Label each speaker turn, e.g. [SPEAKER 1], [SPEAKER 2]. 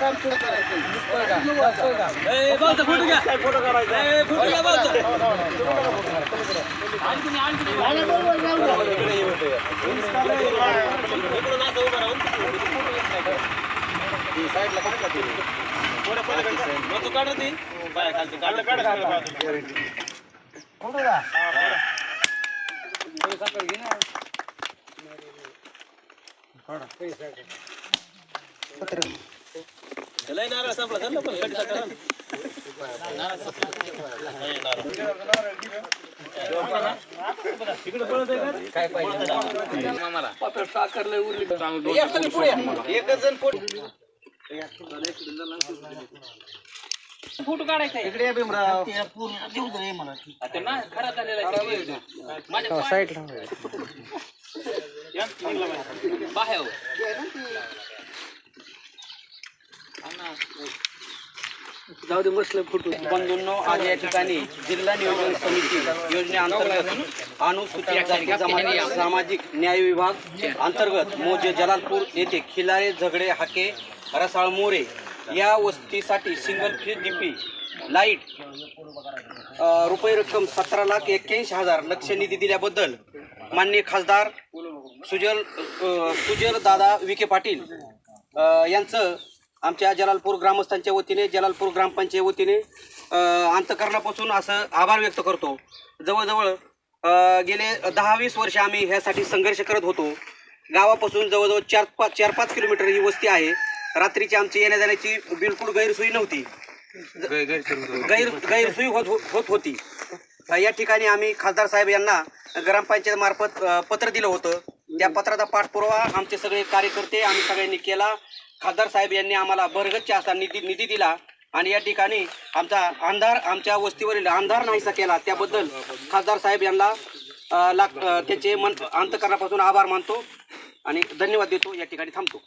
[SPEAKER 1] काम सुरू करायचं
[SPEAKER 2] ए, भाऊचा फोटो घ्या ए, फोटो घ्या भाऊचा.
[SPEAKER 1] मला बरोबर जाऊ द्या.
[SPEAKER 2] इकडून असं उभं राहून फोटो घेतलाय. मग तू काढ ती बाया खालची नारळ संपला कट करा. तिकडे पळत आहे का?
[SPEAKER 1] एकच जण फोटो
[SPEAKER 2] फोटो काढायचा
[SPEAKER 1] इकडे भीमराव.
[SPEAKER 2] आता ना खरा झालेला आहे. माझ्या बाहेर.
[SPEAKER 1] जाऊ दे बसलं फुटू. बंधूंनो आज या ठिकाणी जिल्हा नियोजन समिती योजनेअंतर्गत अनुसूचित जमाती सामाजिक न्याय विभाग अंतर्गत मोजे जलालपूर येथे खिलारे झगडे हाके रसाळ मोरे या वस्तीसाठी सिंगल फ्रीज डीपी लाइट रुपये रक्कम सतरा लाख एक्क्याऐंशी हजार लक्ष निधी दिल्याबद्दल माननीय खासदार सुजल सुजल दादा विखे पाटील यांचं आमच्या जलालपूर ग्रामस्थांच्या वतीने जलालपूर ग्रामपंचायत वतीने अंतकरणापासून असं आभार व्यक्त करतो. जवळजवळ गेले दहा वीस वर्ष आम्ही ह्यासाठी संघर्ष करत होतो. गावापासून जवळजवळ चार पाच चार पाच किलोमीटर ही वस्ती आहे. रात्रीची आमची येण्या जाण्याची बिलकुल गैरसोयी नव्हती. गैर गैरसोयी होत होत होती. या ठिकाणी आम्ही खासदार साहेब यांना ग्रामपंचायत मार्फत पत्र दिलं होतं. त्या पत्राचा पाठपुरावा आमचे सगळे कार्यकर्ते आम्ही सगळ्यांनी केला. खासदार साहेब यांनी आम्हाला भरगतच्या असा निधी निधी दिला. आणि या ठिकाणी आमचा अंधार आमच्या वस्तीवरील अंधार नाहीसा केला. त्याबद्दल खासदार साहेब यांना त्याचे मन अंतकरणापासून आभार मानतो. आणि धन्यवाद देतो. या ठिकाणी थांबतो.